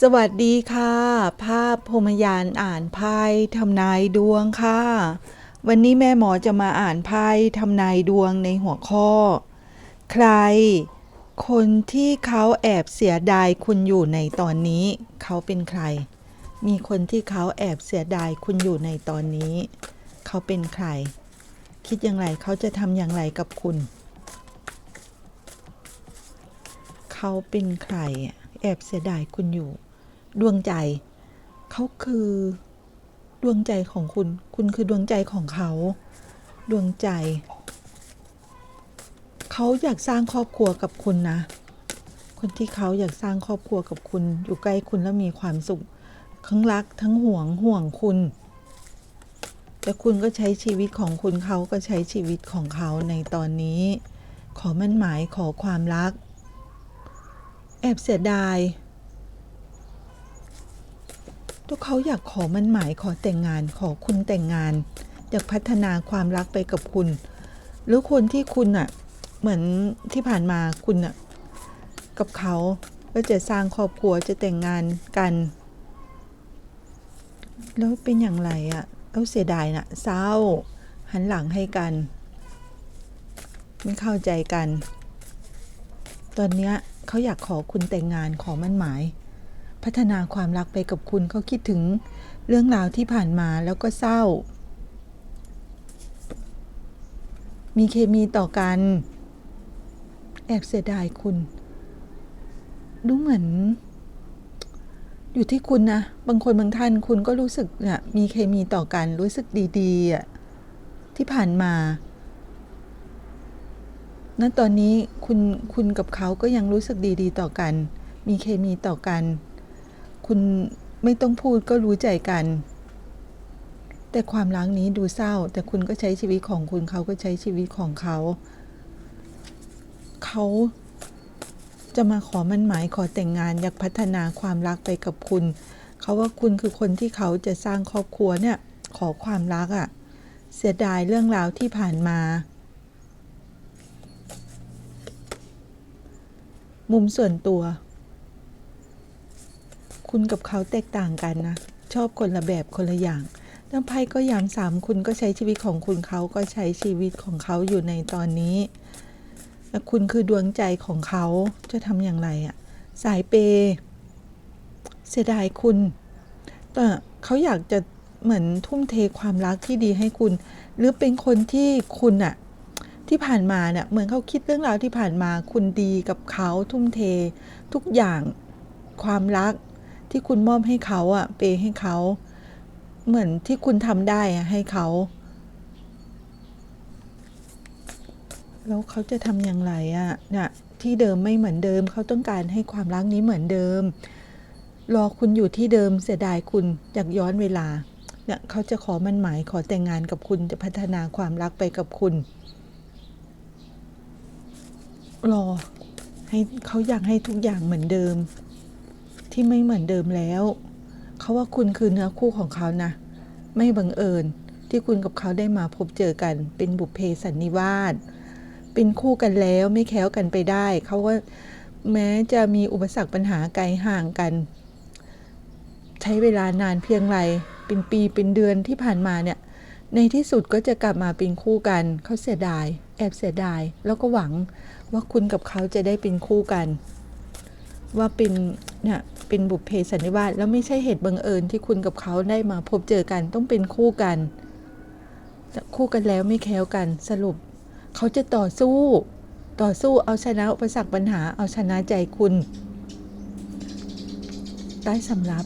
สวัสดีค่ะ ภาพพรมยานอ่านไพ่ทำนายดวงค่ะ วันนี้แม่หมอจะมาอ่านไพ่ทำนายดวงในหัวข้อ ใคร คนที่เขาแอบเสียดายคุณอยู่ในตอนนี้ เขาเป็นใคร มีคนที่เขาแอบเสียดายคุณอยู่ในตอนนี้ เขาเป็นใคร คิดอย่างไรเขาจะทำอย่างไรกับคุณ เขาเป็นใครอะ แอบเสียดายคุณอยู่ ดวงใจเขาคือดวงใจของคุณ คุณคือดวงใจของเขา ดวงใจ เขาอยากสร้างครอบครัวกับคุณนะ คนที่เขาอยากสร้างครอบครัวกับคุณ อยู่ใกล้คุณแล้วมีความสุข ทั้งรักทั้งห่วงห่วงคุณ แต่คุณก็ใช้ชีวิตของคุณเขาก็ใช้ชีวิตของเขาในตอนนี้ ขอมั่นหมายขอความรัก แอบเสียดายทุกเขาอยากขอมันหมายขอแต่งงานขอคุณแต่งงาน อยากพัฒนาความรักไปกับคุณ หรือคนที่คุณอะเหมือนที่ผ่านมาคุณอะกับเขาก็จะสร้างครอบครัวจะแต่งงานกัน แล้วเป็นอย่างไรอะเอาเสียดายนะเศร้า หันหลังให้กัน ไม่เข้าใจกัน ตอนเนี้ยเขาอยากขอคุณแต่งงานขอมั่นหมาย พัฒนาความรักไปกับคุณเขาคิดถึงเรื่องราวที่ผ่านมาแล้วก็เศร้า มีเคมีต่อกัน แอบเสียดายคุณ ดูเหมือน อยู่ที่คุณนะ บางคนบางท่านคุณก็รู้สึกเนี่ยมีเคมีต่อกันรู้สึกดีๆอะที่ผ่านมาณตอนนี้ คุณคุณกับเขาก็ยังรู้สึกดีๆ ต่อกัน มีเคมีต่อกัน คุณไม่ต้องพูดก็รู้ใจกัน แต่ความรักนี้ดูเศร้า แต่คุณก็ใช้ชีวิตของคุณเขาก็ใช้ชีวิตของเขา เขาจะมาขอมั่นหมายขอแต่งงานอยากพัฒนาความรักไปกับคุณ เขาว่าคุณคือคนที่เขาจะสร้างครอบครัวเนี่ยขอความรักอะ่ะเสียดายเรื่องราวที่ผ่านมา มุมส่วนตัว คุณกับเขาแตกต่างกันนะ ชอบคนละแบบคนละอย่างน้ำไพ่ก็ย้ำสามคุณก็ใช้ชีวิตของคุณเขาก็ใช้ชีวิตของเขาอยู่ในตอนนี้และคุณคือดวงใจของเขาจะทำอย่างไรอะสายเปย์เสียดายคุณ แต่เขาอยากจะเหมือนทุ่มเทความรักที่ดีให้คุณ หรือเป็นคนที่คุณอะ ที่ผ่านมาเนี่ยเหมือนเขาคิดเรื่องราวที่ผ่านมาคุณดีกับเขาทุ่มเท ทุกอย่างความรักที่คุณมอบให้เขาอะเปย์ให้เขา เหมือนที่คุณทำได้อะให้เขา แล้วเขาจะทำอย่างไรอะเนี่ยที่เดิมไม่เหมือนเดิม เขาต้องการให้ความรักนี้เหมือนเดิม รอคุณอยู่ที่เดิมเสียดายคุณอยากย้อนเวลาเนี่ยเขาจะขอมันหมายขอแต่งงานกับคุณจะพัฒนาความรักไปกับคุณ รอ ให้เขาอยากให้ทุกอย่างเหมือนเดิม ที่ไม่เหมือนเดิมแล้ว เขาว่าคุณคือเนื้อคู่ของเขานะ ไม่บังเอิญที่คุณกับเขาได้มาพบเจอกัน เป็นบุพเพสันนิวาสเป็นคู่กันแล้วไม่แค้วกันไปได้ เขาว่าแม้จะมีอุปสรรคปัญหาไกลห่างกัน ใช้เวลานานเพียงไร เป็นปีเป็นเดือนที่ผ่านมาเนี่ย ในที่สุดก็จะกลับมาเป็นคู่กันเขาเสียดาย แอบเสียดาย แล้วก็หวังว่าคุณกับเขาจะได้เป็นคู่กัน ว่าเป็นเนี่ยเป็นบุพเพสันนิวาสแล้วไม่ใช่เหตุบังเอิญที่คุณกับเขาได้มาพบเจอกันต้องเป็นคู่กันคู่กันแล้วไม่แค้วกันสรุป เขาจะต่อสู้ ต่อสู้เอาชนะอุปสรรคปัญหาเอาชนะใจคุณได้สำรับ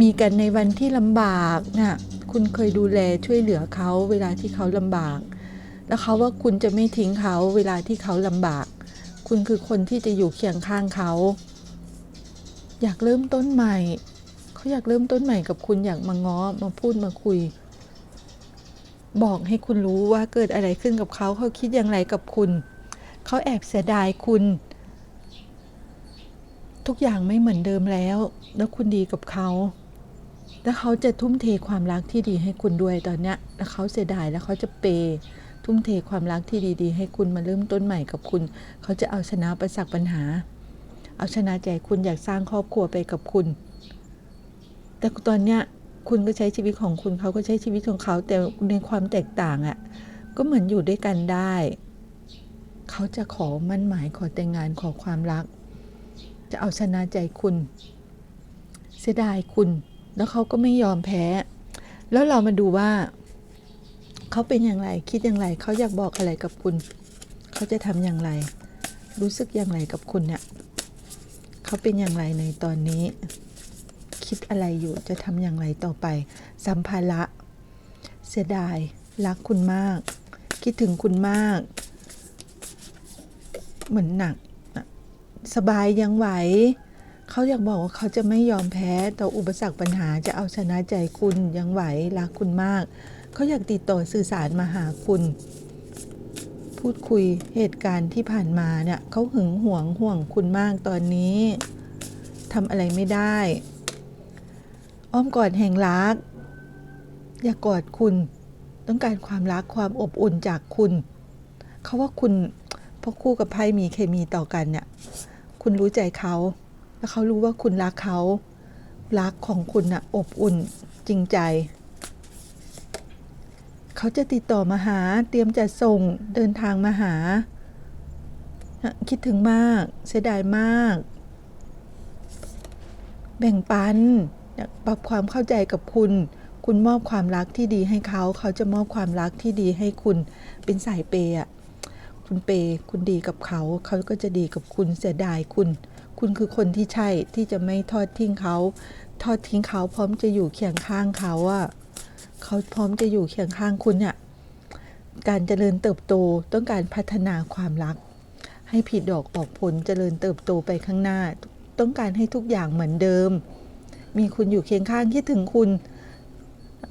มีกันในวันที่ลำบากนะ่ะ คุณเคยดูแลช่วยเหลือเขาเวลาที่เขาลำบาก แล้วเขาว่าคุณจะไม่ทิ้งเขาเวลาที่เขาลำบาก คุณคือคนที่จะอยู่เคียงข้างเขา อยากเริ่มต้นใหม่ เขาอยากเริ่มต้นใหม่กับคุณอยากมาง้อมาพูดมาคุย บอกให้คุณรู้ว่าเกิดอะไรขึ้นกับเขาเขาคิดอย่างไรกับคุณ เขาแอบเสียดายคุณทุกอย่างไม่เหมือนเดิมแล้ว แล้วคุณดีกับเขา แล้วเขาจะทุ่มเทความรักที่ดีให้คุณด้วยตอนเนี้ยแล้วเขาเสียดายแล้วเขาจะเปย์ทุ่มเทความรักที่ดีๆ ให้คุณมาเริ่มต้นใหม่กับคุณ เขาจะเอาชนะประสักปัญหา เอาชนะใจคุณอยากสร้างครอบครัวไปกับคุณ แต่ตอนเนี้ยคุณก็ใช้ชีวิตของคุณเขาก็ใช้ชีวิตของเขาแต่ในความแตกต่างอะ่ะก็เหมือนอยู่ด้วยกันได้ เขาจะขอมั่นหมายขอแต่งงานขอความรัก จะเอาชนะใจคุณ เสียดายคุณ แล้วเขาก็ไม่ยอมแพ้ แล้วเรามาดูว่า เขาเป็นอย่างไร คิดอย่างไร เขาอยากบอกอะไรกับคุณ เขาจะทำอย่างไร รู้สึกอย่างไรกับคุณเนี่ยเขาเป็นอย่างไรในตอนนี้ คิดอะไรอยู่จะทำอย่างไรต่อไป สัมภาระเสียดาย รักคุณมาก คิดถึงคุณมาก เหมือนหนักสบายยังไหว เขาอยากบอกว่าเขาจะไม่ยอมแพ้ต่ออุปสรรคปัญหาจะเอาชนะใจคุณยังไหวรักคุณมาก เขาอยากติดต่อสื่อสารมาหาคุณ พูดคุยเหตุการณ์ที่ผ่านมาเนี่ยเขาหึงหวงห่วงคุณมากตอนนี้ทำอะไรไม่ได้ อ้อมกอดแห่งรัก อยากกอดคุณ ต้องการความรักความอบอุ่นจากคุณ เขาว่าคุณเพราะคู่กับไพ่มีเคมีต่อกันเนี่ย คุณรู้ใจเขา แล้วเขารู้ว่าคุณรักเขารักของคุณน่ะอบอุ่นจริงใจ เขาจะติดต่อมาหาเตรียมจะส่งเดินทางมาหา คิดถึงมาก เสียดายมาก แบ่งปันอยากปรับความเข้าใจกับคุณ คุณมอบความรักที่ดีให้เขา เขาจะมอบความรักที่ดีให้คุณเป็นสายเปย์อะคุณเปย์คุณดีกับเขา เขาก็จะดีกับคุณเสียดายคุณ คุณคือคนที่ใช่ที่จะไม่ทอดทิ้งเขา ทอดทิ้งเขาพร้อมจะอยู่เคียงข้างเขาอะเขาพร้อมจะอยู่เคียงข้างคุณเนี่ยการเจริญเติบโตต้องการพัฒนาความรัก ให้ผิดดอกออกผลเจริญเติบโตไปข้างหน้า ต้องการให้ทุกอย่างเหมือนเดิม มีคุณอยู่เคียงข้างคิดถึงคุณ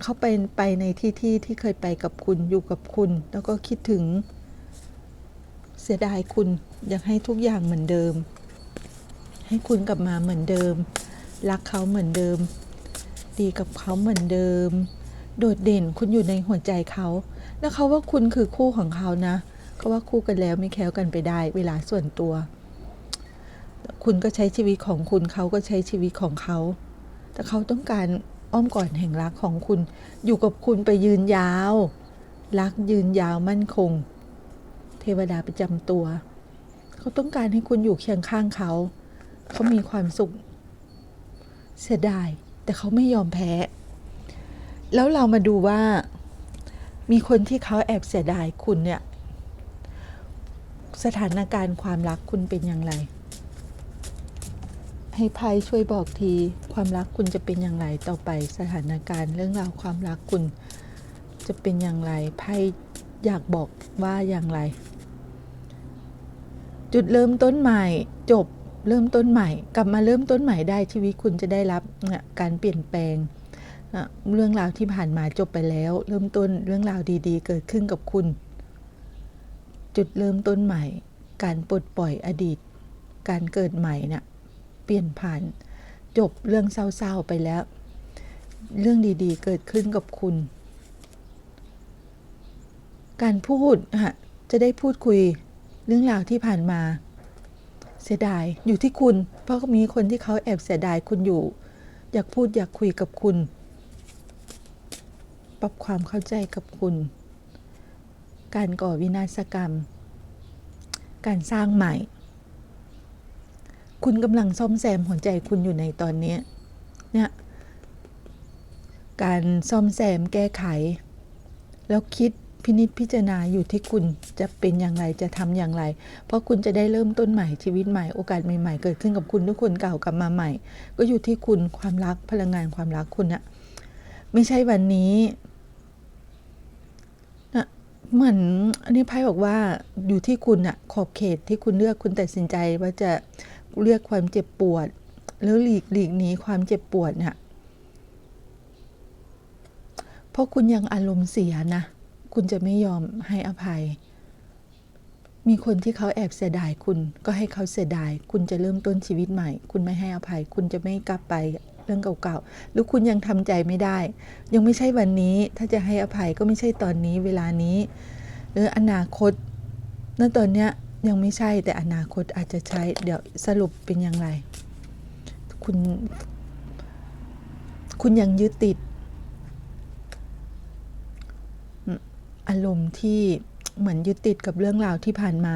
เขาไปไปในที่ที่ที่เคยไปกับคุณอยู่กับคุณ แล้วก็คิดถึงเสียดายคุณอยากให้ทุกอย่างเหมือนเดิม ให้คุณกลับมาเหมือนเดิม รักเขาเหมือนเดิม ดีกับเขาเหมือนเดิม โดดเด่นคุณอยู่ในหัวใจเขาแล้วเขาว่าคุณคือคู่ของเขานะเขาว่าคู่กันแล้วไม่แค้วกันไปได้ เวลาส่วนตัว คุณก็ใช้ชีวิตของคุณเขาก็ใช้ชีวิตของเขา แต่เขาต้องการอ้อมกอดแห่งรักของคุณ อยู่กับคุณไปยืนยาว รักยืนยาวมั่นคง เทวดาประจำตัว เขาต้องการให้คุณอยู่เคียงข้างเขา เขามีความสุข เสียดาย แต่เขาไม่ยอมแพ้ แล้วเรามาดูว่า มีคนที่เขาแอบเสียดายคุณเนี่ย สถานการณ์ความรักคุณเป็นอย่างไร ให้ไพ่ช่วยบอกทีความรักคุณจะเป็นอย่างไรต่อไปสถานการณ์เรื่องราวความรักคุณจะเป็นอย่างไรไพ่อยากบอกว่าอย่างไร จุดเริ่มต้นใหม่จบ เริ่มต้นใหม่ กลับมาเริ่มต้นใหม่ได้ชีวิตคุณจะได้รับการเปลี่ยนแปลงเรื่องราวที่ผ่านมาจบไปแล้ว เริ่มต้นเรื่องราวดีๆ เกิดขึ้นกับคุณ จุดเริ่มต้นใหม่ การปลดปล่อยอดีต การเกิดใหม่นี่ยเปลี่ยนผ่านจบเรื่องเศร้าๆไปแล้ว เรื่องดีๆ เกิดขึ้นกับคุณ การพูดฮะจะได้พูดคุยเรื่องราวที่ผ่านมา เสียดายอยู่ที่คุณ เพราะมีคนที่เขาแอบเสียดายคุณอยู่ อยากพูดอยากคุยกับคุณ ปรับความเข้าใจกับคุณ การก่อวินาศกรรม การสร้างใหม่ คุณกำลังซ่อมแซมหัวใจคุณอยู่ในตอนนี้เนี่ยการซ่อมแซมแก้ไข แล้วคิด พินิจพิจารณาอยู่ที่คุณจะเป็นอย่างไรจะทำอย่างไร เพราะคุณจะได้เริ่มต้นใหม่ชีวิตใหม่โอกาสใหม่ๆ เกิดขึ้นกับคุณทุกคนเก่ากลับมาใหม่ ก็อยู่ที่คุณความรักพลังงานความรักคุณอะไม่ใช่วันนี้นะเหมือนอันนี้ไพ่บอกว่าอยู่ที่คุณอะขอบเขตที่คุณเลือกคุณตัดสินใจว่าจะเลือกความเจ็บปวด แล้วหลีกหลีกหนีความเจ็บปวดเนี่ยเพราะคุณยังอารมณ์เสียนะ คุณจะไม่ยอมให้อภัย มีคนที่เขาแอบเสียดายคุณก็ให้เขาเสียดาย คุณจะเริ่มต้นชีวิตใหม่ คุณไม่ให้อภัย คุณจะไม่กลับไปเรื่องเก่าๆ หรือคุณยังทำใจไม่ได้ ยังไม่ใช่วันนี้ ถ้าจะให้อภัยก็ไม่ใช่ตอนนี้เวลานี้ หรืออนาคต ณ ตอนเนี้ยยังไม่ใช่แต่อนาคตอาจจะใช้ เดี๋ยวสรุปเป็นอย่างไร คุณ คุณยังยึดติดอืมอารมณ์ที่เหมือนยึดติดกับเรื่องราวที่ผ่านมา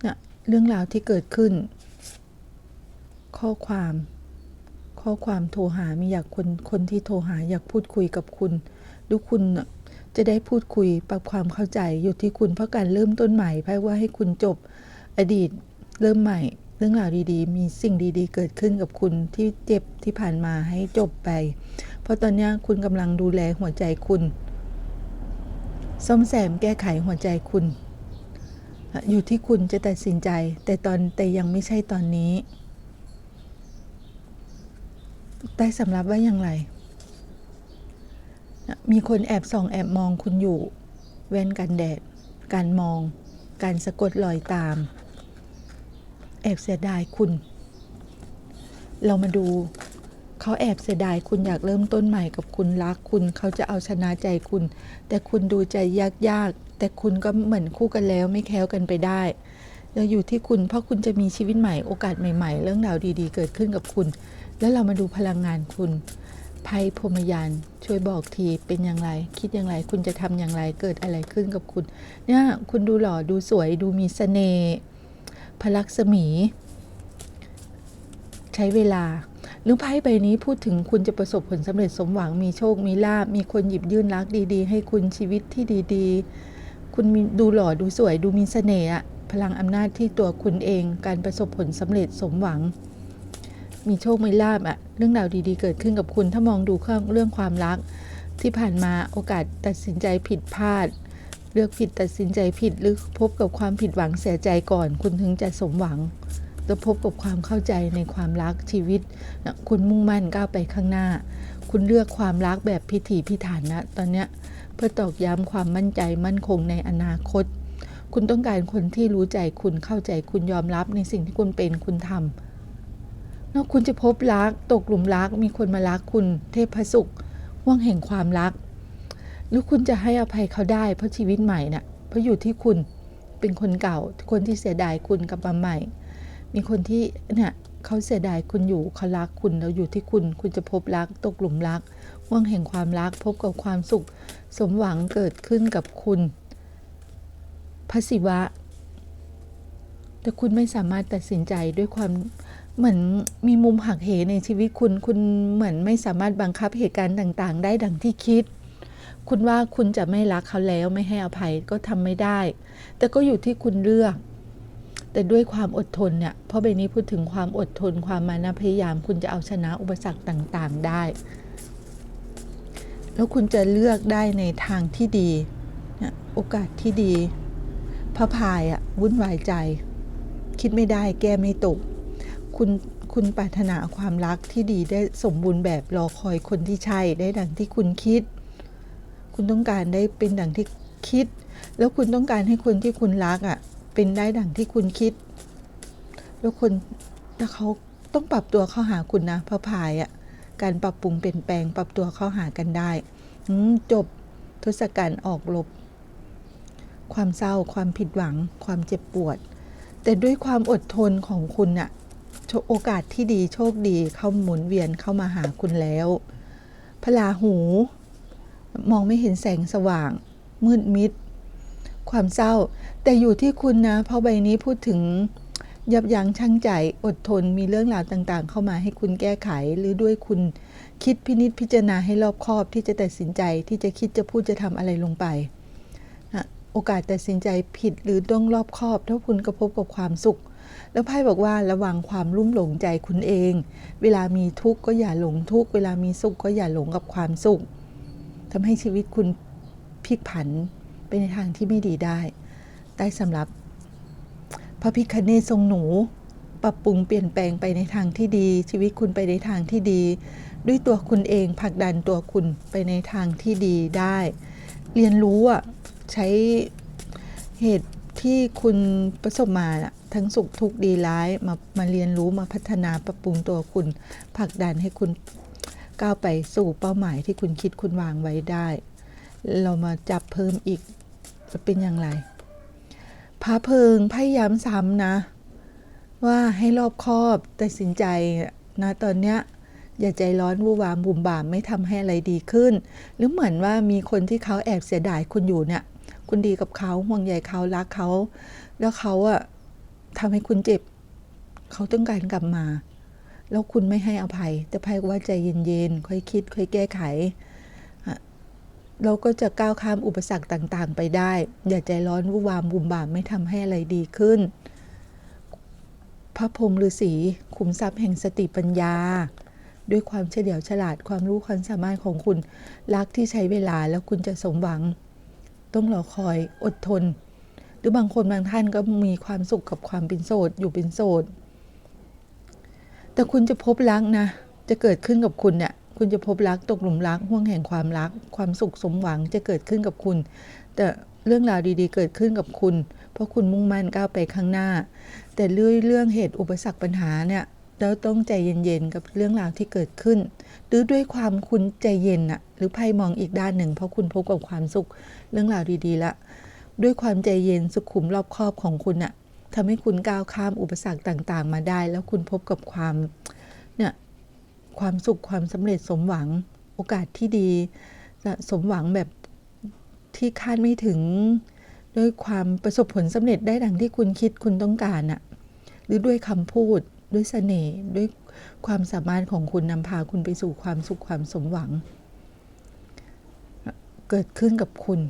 เนี่ยเรื่องราวที่เกิดขึ้น ข้อความ ข้อความโทรหา มีอยากคนคนที่โทรหาอยากพูดคุยกับคุณ ดูคุณจะได้พูดคุยปรับความเข้าใจอยู่ที่คุณเพราะการเริ่มต้นใหม่ไพ่ว่าให้คุณจบอดีตเริ่มใหม่ เรื่องราวดีๆ มีสิ่งดีๆ เกิดขึ้นกับคุณที่เจ็บที่ผ่านมาให้จบไป เพราะตอนนี้คุณกำลังดูแลหัวใจคุณ ซ่อมแซมแก้ไขหัวใจคุณ อยู่ที่คุณจะตัดสินใจ แต่ตอนแต่ยังไม่ใช่ตอนนี้ได้สำรับว่าอย่างไร มีคนแอบส่องแอบมองคุณอยู่ แว่นกันแดด การมอง การสะกดรอยตาม แอบเสียดายคุณ เรามาดู เขาแอบเสียดายคุณอยากเริ่มต้นใหม่กับคุณรักคุณ เขาจะเอาชนะใจคุณ แต่คุณดูใจยากๆ แต่คุณก็เหมือนคู่กันแล้วไม่แคล้วกันไปได้เราอยู่ที่คุณเพราะคุณจะมีชีวิตใหม่โอกาสใหม่ ๆ เรื่องราวดีๆ เกิดขึ้นกับคุณ แล้วเรามาดูพลังงานคุณไพ่พรมยานช่วยบอกทีเป็นอย่างไร คิดอย่างไรคุณจะทำอย่างไรเกิดอะไรขึ้นกับคุณ เนี่ยคุณดูหล่อดูสวยดูมีเสน่ห์พลักษมี ใช้เวลา หรือไพ่ใบนี้พูดถึงคุณจะประสบผลสำเร็จสมหวังมีโชคมีลาบมีคนหยิบยื่นรักดีๆ ให้คุณชีวิตที่ดีๆ คุณมีดูหล่อดูสวยดูมีเสน่ห์อะพลังอำนาจที่ตัวคุณเอง การประสบผลสำเร็จสมหวัง มีโชคมีลาบอะเรื่องราวดีๆ เกิดขึ้นกับคุณถ้ามองดูเครื่องเรื่องความรัก ที่ผ่านมาโอกาสตัดสินใจผิดพลาด เลือกผิดตัดสินใจผิดหรือพบกับความผิดหวังเสียใจก่อน คุณถึงจะสมหวัง แล้วพบกับความเข้าใจในความรักชีวิตนะคุณมุ่งมั่นก้าวไปข้างหน้า คุณเลือกความรักแบบพิถีพิถันนะตอนเนี้ยเพื่อตอกย้ำความมั่นใจมั่นคงในอนาคต คุณต้องการคนที่รู้ใจคุณเข้าใจคุณยอมรับในสิ่งที่คุณเป็นคุณทำแล้วคุณจะพบรักตกหลุมรักมีคนมารักคุณเทพสุขห่วงแห่งความรักหรือคุณจะให้อภัยเขาได้เพราะชีวิตใหม่น่ะเพราะอยู่ที่คุณเป็นคนเก่าคนที่เสียดายคุณกลับมาใหม่ มีคนที่เนี่ยเขาเสียดายคุณอยู่เขารักคุณแล้วอยู่ที่คุณ คุณจะพบรักตกหลุมรักห่วงแห่งความรักพบกับความสุข สมหวังเกิดขึ้นกับคุณพระศิวะ แต่คุณไม่สามารถตัดสินใจด้วยความเหมือนมีมุมหักเหในชีวิตคุณ คุณเหมือนไม่สามารถบังคับเหตุการณ์ต่างๆ ได้ดังที่คิด คุณว่าคุณจะไม่รักเขาแล้วไม่ให้อภัยก็ทำไม่ได้ แต่ก็อยู่ที่คุณเลือก แต่ด้วยความอดทนเนี่ยพราะใบนี้พูดถึงความอดทนความมานะพยายาม คุณจะเอาชนะอุปสรรคต่างๆได้ แล้วคุณจะเลือกได้ในทางที่ดีเนี่ยโอกาสที่ดีพระพายอะวุ่นวายใจ คิดไม่ได้แก้ไม่ตก คุณคุณปรารถนาความรักที่ดีได้สมบูรณ์แบบรอคอยคนที่ใช่ได้ดังที่คุณคิด คุณต้องการได้เป็นดังที่คิด แล้วคุณต้องการให้คนที่คุณรักอะ่ะ เป็นได้ดังที่คุณคิด แล้วคนแล้วเขาต้องปรับตัวเข้าหาคุณนะพระพายอะ่ะการปรับปรุงเปลี่ยนแปลงปรับตัวเข้าหากันได้จบทศกัณฐ์ออกรบความเศร้าความผิดหวัง ความเจ็บปวด แต่ด้วยความอดทนของคุณน่ะโชโอกาสที่ดีโชคดีเข้าหมุนเวียนเข้ามาหาคุณแล้วพลาหู มองไม่เห็นแสงสว่าง มืดมิด ความเศร้า แต่อยู่ที่คุณนะ เพราะใบนี้พูดถึงยับยั้งชั่งใจอดทนมีเรื่องราวต่างๆ เข้ามาให้คุณแก้ไขหรือด้วยคุณคิดพินิจพิจารณาให้รอบคอบที่จะตัดสินใจที่จะคิดจะพูดจะทำอะไรลงไป โอกาสตัดสินใจผิดหรือต้องรอบคอบถ้าคุณกระพบกับความสุข แล้วไพ่บอกว่าระวังความรุ่มหลงใจคุณเอง เวลามีทุกข์ก็อย่าหลงทุกข์เวลามีสุขก็อย่าหลงกับความสุขทำให้ชีวิตคุณพลิกผัน ในทางที่ไม่ดีได้ได้สำหรับ พระพิคเนศทรงหนู ปรับปรุงเปลี่ยนแปลงไปในทางที่ดี ชีวิตคุณไปในทางที่ดี ด้วยตัวคุณเองผลักดันตัวคุณไปในทางที่ดีได้ เรียนรู้อะใช้เหตุที่คุณประสบมาทั้งสุขทุกข์ดีร้ายมามาเรียนรู้มาพัฒนาปรับปรุงตัวคุณผลักดันให้คุณก้าวไปสู่เป้าหมายที่คุณคิดคุณวางไว้ได้ เรามาจับเพิ่มอีก จะเป็นอย่างไร พระเพิงพยายามซ้ำนะ ว่าให้รอบคอบตัดสินใจนะตอนเนี้ยอย่าใจร้อนวู่วามบุ่มบ่ามไม่ทำให้อะไรดีขึ้น หรือเหมือนว่ามีคนที่เขาแอบเสียดายคุณอยู่เนี่ย คุณดีกับเขาห่วงใยเขารักเขา แล้วเขาอะทำให้คุณเจ็บ เขาต้องการกลับมา แล้วคุณไม่ให้อภัย แต่ไพ่ว่าใจเย็นๆ ค่อยคิด ค่อยแก้ไข เราก็จะก้าวข้ามอุปสรรคต่างๆ ไปได้ อย่าใจร้อนวุ่วามบุ่มบ่ามไม่ทำให้อะไรดีขึ้น พระพรหมฤาษีขุมทรัพย์แห่งสติปัญญา ด้วยความเฉลียวฉลาดความรู้ความสามารถของคุณ รักที่ใช้เวลาแล้วคุณจะสมหวัง ต้องรอคอยอดทน หรือบางคนบางท่านก็มีความสุขกับความเป็นโสดอยู่เป็นโสดแต่คุณจะพบรักนะ จะเกิดขึ้นกับคุณเนี่ย คุณจะพบรักตกหลุมรักห่วงแห่งความรัก ความสุขสมหวังจะเกิดขึ้นกับคุณ แต่เรื่องราวดีๆ เกิดขึ้นกับคุณ เพราะคุณมุ่งมั่นก้าวไปข้างหน้า แต่เรื่องเรื่องเหตุอุปสรรคปัญหาเนี่ยเราต้องใจเย็นๆกับเรื่องราวที่เกิดขึ้น หรือด้วยความคุณใจเย็นอะหรือไพ่มองอีกด้านหนึ่ง เพราะคุณพบกับความสุขเรื่องราวดีๆละด้วยความใจเย็นสุขุมรอบคอบของคุณอะทำให้คุณก้าวข้ามอุปสรรคต่างๆ มาได้ แล้วคุณพบกับความเนี่ย ความสุขความสำเร็จสมหวังโอกาสที่ดีสมหวังแบบที่คาดไม่ถึง ด้วยความประสบผลสำเร็จได้ดังที่คุณคิดคุณต้องการอะหรือด้วยคำพูดด้วยเสน่ห์ด้วยความสามารถของคุณนำพาคุณไปสู่ความสุขความสมหวัง เกิดขึ้นกับคุณ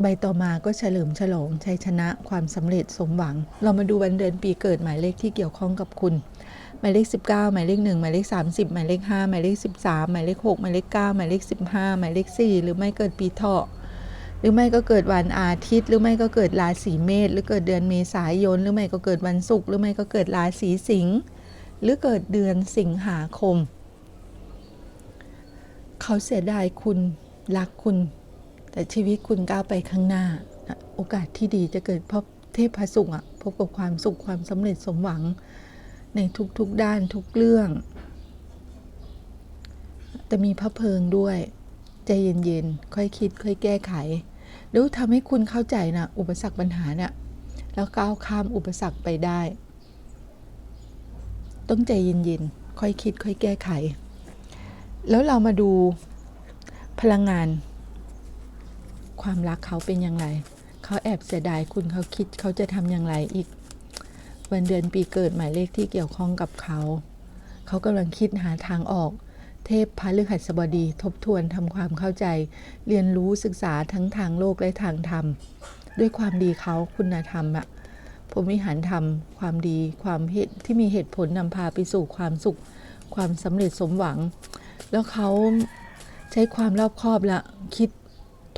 ใบต่อมาก็เฉลิมฉลองชัยชนะความสำเร็จสมหวัง เรามาดูวันเดือนปีเกิดหมายเลขที่เกี่ยวข้องกับคุณ หมายเลข 19 หมายเลข 1 หมายเลข 30 หมายเลข 5 หมายเลข 13 หมายเลข 6 หมายเลข 9 หมายเลข 15 หมายเลข 4 หรือไม่เกิดปีเถาะหรือไม่ก็เกิดวันอาทิตย์ หรือไม่ก็เกิดราศีเมษหรือเกิดเดือนเมษายน หรือไม่ก็เกิดวันศุกร์หรือไม่ก็เกิดราศีสิงห์หรือเกิดเดือนสิงหาคม เขาเสียดายคุณรักคุณ แต่ชีวิตคุณก้าวไปข้างหน้า โอกาสที่ดีจะเกิดเพราะเทพพระสุขอะพบกับความสุขความสำเร็จสมหวัง ในทุกๆด้านทุกเรื่อง แต่มีพระเพลิงด้วย ใจเย็นๆ ค่อยคิดค่อยแก้ไขแล้วทำให้คุณเข้าใจนะอุปสรรคปัญหาเนี่ยแล้วก้าวข้ามอุปสรรคไปได้ ต้องใจเย็นๆ ค่อยคิดค่อยแก้ไข แล้วเรามาดูพลังงาน ความรักเขาเป็นอย่างไร เขาแอบเสียดายคุณเขาคิดเขาจะทำอย่างไรอีก วันเดือนปีเกิดหมายเลขที่เกี่ยวข้องกับเขา เขากำลังคิดหาทางออก เทพพฤหัสบดีทบทวนทำความเข้าใจ เรียนรู้ศึกษาทั้งทางโลกและทางธรรม ด้วยความดีเขาคุณธรรมอะพรมวิหารธรรม ความดีความเหตุที่มีเหตุผลนำพาไปสู่ความสุข ความสำเร็จสมหวัง แล้วเขาใช้ความรอบคอบละคิด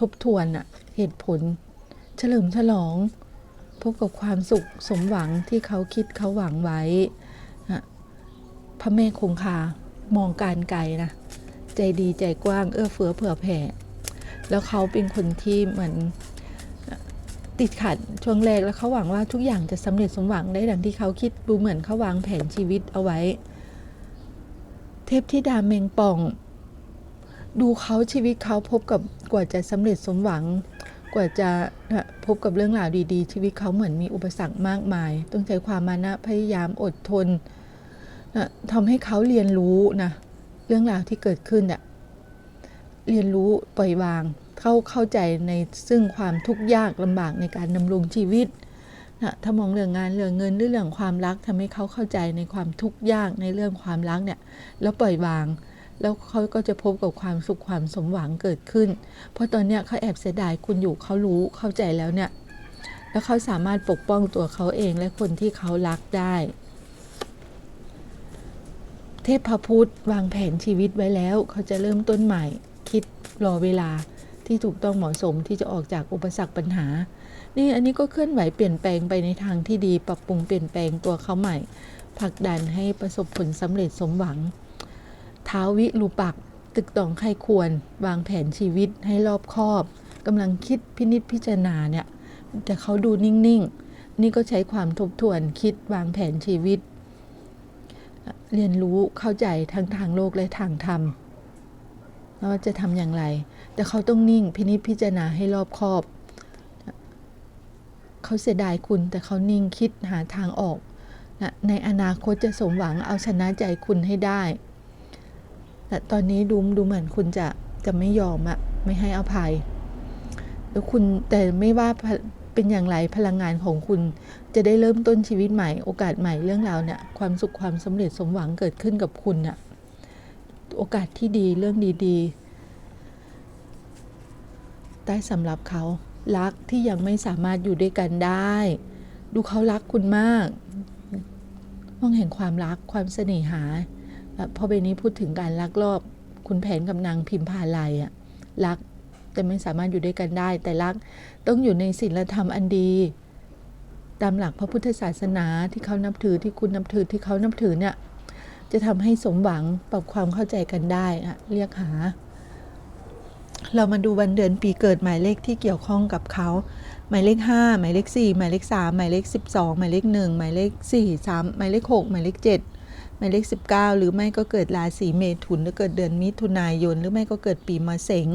ทบทวนอะเหตุผล เฉลิมฉลอง พบกับความสุขสมหวังที่เขาคิดเขาหวังไว้นะพระแม่คงคามองการไกลนะ ใจดีใจกว้างเอื้อเฟื้อเผื่อแผ่ แล้วเขาเป็นคนที่เหมือนติดขัดช่วงแรกแล้วเขาหวังว่าทุกอย่างจะสำเร็จสมหวังได้ดังที่เขาคิดดูเหมือนเขาวางแผนชีวิตเอาไว้ เทพธิดาเมงป่อง ดูเขาชีวิตเขาพบกับกว่าจะสำเร็จสมหวัง กว่าจะพบกับเรื่องราวดีๆ ชีวิตเขาเหมือนมีอุปสรรคมากมาย ต้องใช้ความมานะพยายามอดทนนะทำให้เขาเรียนรู้นะเรื่องราวที่เกิดขึ้นอะเรียนรู้ปล่อยวาง เข้าเข้าใจในซึ่งความทุกข์ยากลำบากในการดำรงชีวิตนะถ้ามองเรื่องงานเรื่องเงินหรือเรื่องความรักทำให้เขาเข้าใจในความทุกข์ยากในเรื่องความรักเนี่ยแล้วปล่อยวาง แล้วเขาก็จะพบกับความสุขความสมหวังเกิดขึ้น เพราะตอนเนี้ยเขาแอบเสียดายคุณอยู่เขารู้เข้าใจแล้วเนี่ย แล้วเขาสามารถปกป้องตัวเขาเองและคนที่เขารักได้ เทพพุทธวางแผนชีวิตไว้แล้ว เขาจะเริ่มต้นใหม่ คิดรอเวลาที่ถูกต้องเหมาะสมที่จะออกจากอุปสรรคปัญหา นี่อันนี้ก็เคลื่อนไหวเปลี่ยนแปลงไปในทางที่ดี ปรับปรุงเปลี่ยนแปลงตัวเขาใหม่ผลักดันให้ประสบผลสำเร็จสมหวัง ท้าววิรูปัก ตึกตองใครควร วางแผนชีวิตให้รอบคอบกำลังคิดพินิจพิจารณาเนี่ย แต่เขาดูนิ่งๆ นี่ก็ใช้ความทบทวนคิดวางแผนชีวิต เรียนรู้เข้าใจทั้งทางโลกและทางธรรมว่าจะทำอย่างไร แต่เขาต้องนิ่งพินิจพิจารณาให้รอบคอบ เขาเสียดายคุณแต่เขานิ่งคิดหาทางออกนะในอนาคตจะสมหวังเอาชนะใจคุณให้ได้ แต่ตอนนี้ดูดูเหมือนคุณจะจะไม่ยอมอะไม่ให้อภัย แล้วคุณแต่ไม่ว่าเป็นอย่างไรพลังงานของคุณจะได้เริ่มต้นชีวิตใหม่โอกาสใหม่เรื่องราวเนี่ยความสุขความสำเร็จสมหวังเกิดขึ้นกับคุณน่ะโอกาสที่ดีเรื่องดีๆ ได้สำหรับเขารักที่ยังไม่สามารถอยู่ด้วยกันได้ ดูเขารักคุณมากมองเห็นความรักความเสน่หา พอเบนนี้พูดถึงการลักลอบ คุณแผนกับนางพิมพาลัยอะรักแต่ไม่สามารถอยู่ด้วยกันได้ แต่รักต้องอยู่ในศีลธรรมอันดี ตามหลักพระพุทธศาสนาที่เขานับถือที่คุณนับถือที่เขานับถือเนี่ยจะทำให้สมหวังปรับความเข้าใจกันได้อะเรียกหา เรามาดูวันเดือนปีเกิดหมายเลขที่เกี่ยวข้องกับเขา หมายเลข 5 หมายเลข 4 หมายเลข 3 หมายเลข 12 หมายเลข 1 หมายเลข4 3หมายเลข 6 หมายเลข 7 หมายเลข 19 หรือไม่ก็เกิดราศีเมถุน หรือเกิดเดือนมิถุนายน หรือไม่ก็เกิดปีมะเสง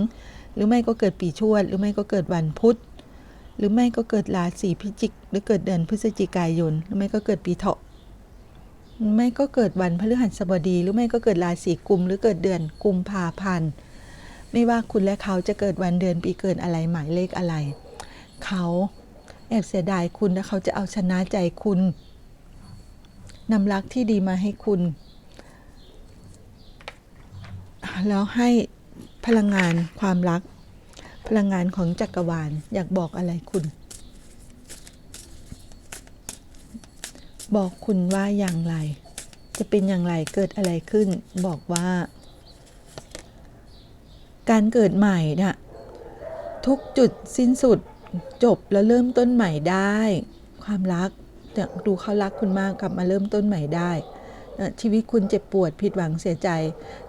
หรือไม่ก็เกิดปีชวด หรือไม่ก็เกิดวันพุธ หรือไม่ก็เกิดราศีพิจิก หรือเกิดเดือนพฤศจิกายน หรือไม่ก็เกิดปีเถาะไม่ก็เกิดวันพฤหัสบดี หรือไม่ก็เกิดราศีกุม หรือเกิดเดือนกุมภาพันธ์ ไม่ว่าคุณและเขาจะเกิดวันเดือนปีเกิดอะไรหมายเลขอะไร เขาแอบเสียดายคุณและเขาจะเอาชนะใจคุณ นำรักที่ดีมาให้คุณ แล้วให้พลังงานความรัก พลังงานของจักรวาล อยากบอกอะไรคุณ บอกคุณว่าอย่างไร จะเป็นอย่างไรเกิดอะไรขึ้น บอกว่า การเกิดใหม่น่ะทุกจุดสิ้นสุดจบแล้วเริ่มต้นใหม่ได้ ความรัก เนี่ยดูเขารักคุณมากกลับมาเริ่มต้นใหม่ได้ ชีวิตคุณเจ็บปวดผิดหวังเสียใจ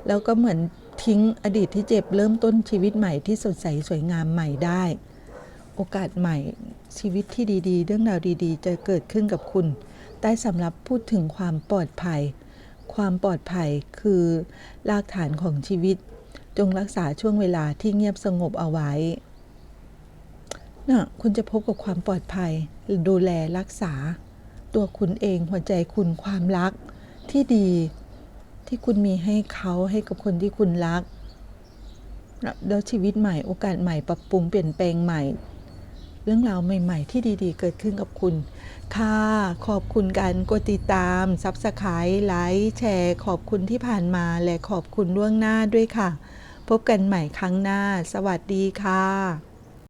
แล้วก็เหมือนทิ้งอดีตที่เจ็บเริ่มต้นชีวิตใหม่ที่สดใสสวยงามใหม่ได้ โอกาสใหม่ชีวิตที่ดีๆ เรื่องราวดีๆ จะเกิดขึ้นกับคุณได้สำหรับพูดถึงความปลอดภัย ความปลอดภัยคือรากฐานของชีวิต จงรักษาช่วงเวลาที่เงียบสงบเอาไว้นะคุณจะพบกับความปลอดภัย ดูแลรักษา ตัวคุณเองหัวใจคุณความรักที่ดีที่คุณมีให้เขาให้กับคนที่คุณรัก แล้วชีวิตใหม่โอกาสใหม่ปรับปรุงเปลี่ยนแปลงใหม่ เรื่องราวใหม่ ๆ ที่ดีๆ เกิดขึ้นกับคุณ ค่ะ ขอบคุณการกดติดตามซับสไครต์ไลค์แชร์ ขอบคุณที่ผ่านมาและขอบคุณล่วงหน้าด้วยค่ะ พบกันใหม่ครั้งหน้า สวัสดีค่ะ